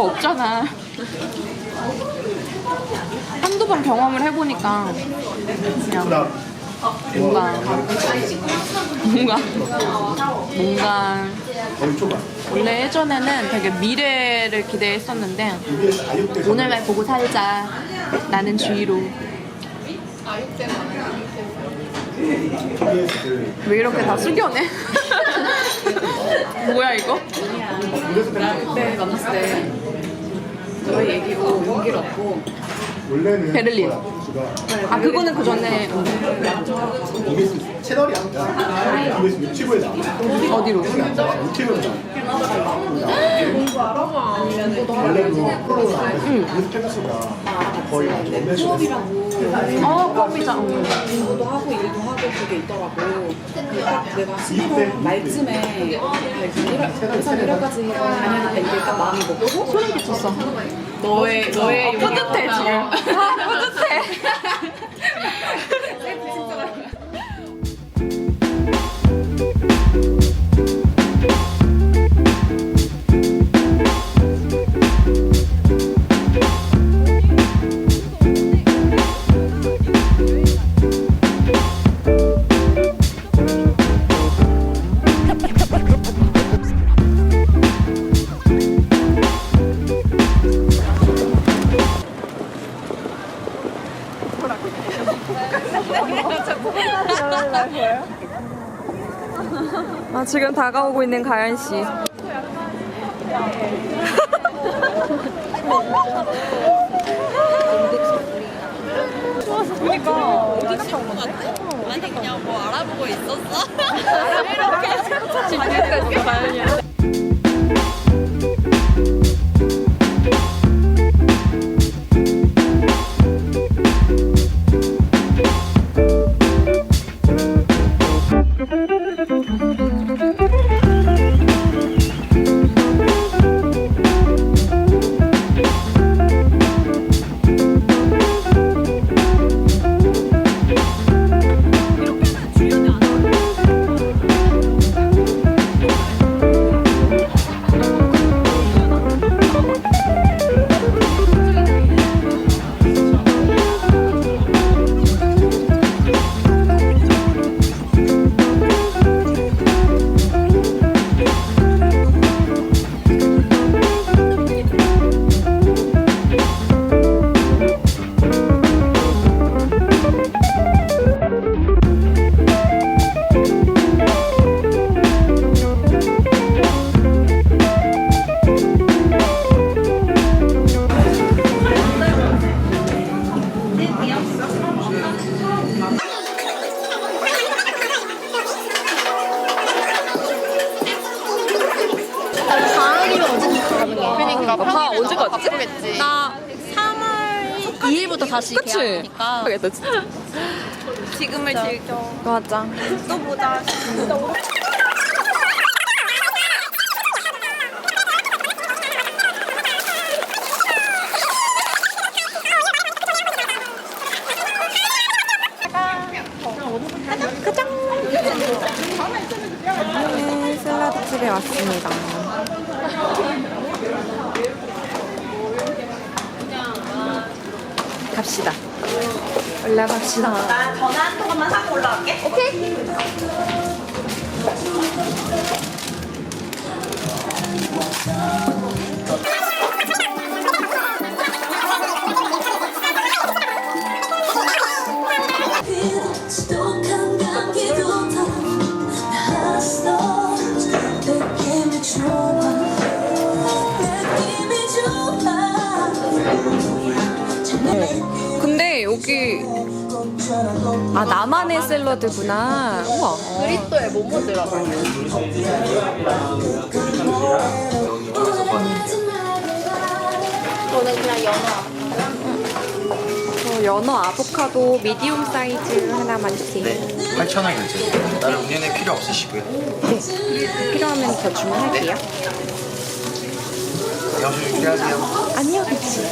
뭐 없잖아. 한두 번 경험을 해보니까 그냥 뭔가 뭔가 뭔가 원래 예전에는 되게 미래를 기대했었는데 오늘날 보고 살자 나는 주의로 왜 이렇게 다 숙여내? 뭐야 이거? 그때 만났을 때. 저희 얘기로 용기를 얻고. 원래는 베를린. 아 그거는 그 전에. EBS 채널이 아니라 EBS 유튜브에 나와. 어디로? 유튜브에 나와. 원래도 프로로 나왔는데 그 팬수가 거의 수업이라고 어 커피장 공부도 하고 일도 하고 그게 있더라고. 딱 내가 11월 말쯤에 회사 1월까지 다녀야 돼. 이게 딱 마음이 먹고 소름 끼쳤어. 너의 너의 용기가 뿌듯해 지금. 아, 뿌듯해. 아, 지금 다가오고 있는 가연 씨. 아니 그냥 뭐 알아보고 있었어? 그러니까 하겠다 진짜. 지금을 즐겨. 맞아. 또 보자. 네, 샐러드 집에 왔습니다. 갑시다. 올라갑시다. 나 전화 한 통화만 하고 올라갈게. 오케이. 아 나만의 샐러드구나. 우와. 브리또에 뭐뭐 들어가요? 날과 저는 그냥 연어. 저 연어 아보카도 미디움 사이즈 하나만 주세요. 네, 8,000원 결제. 다른 음료는 필요 없으시고요. 네. 필요하면 더 주문할게요. 영수 준비하세요. 아니요, 그치.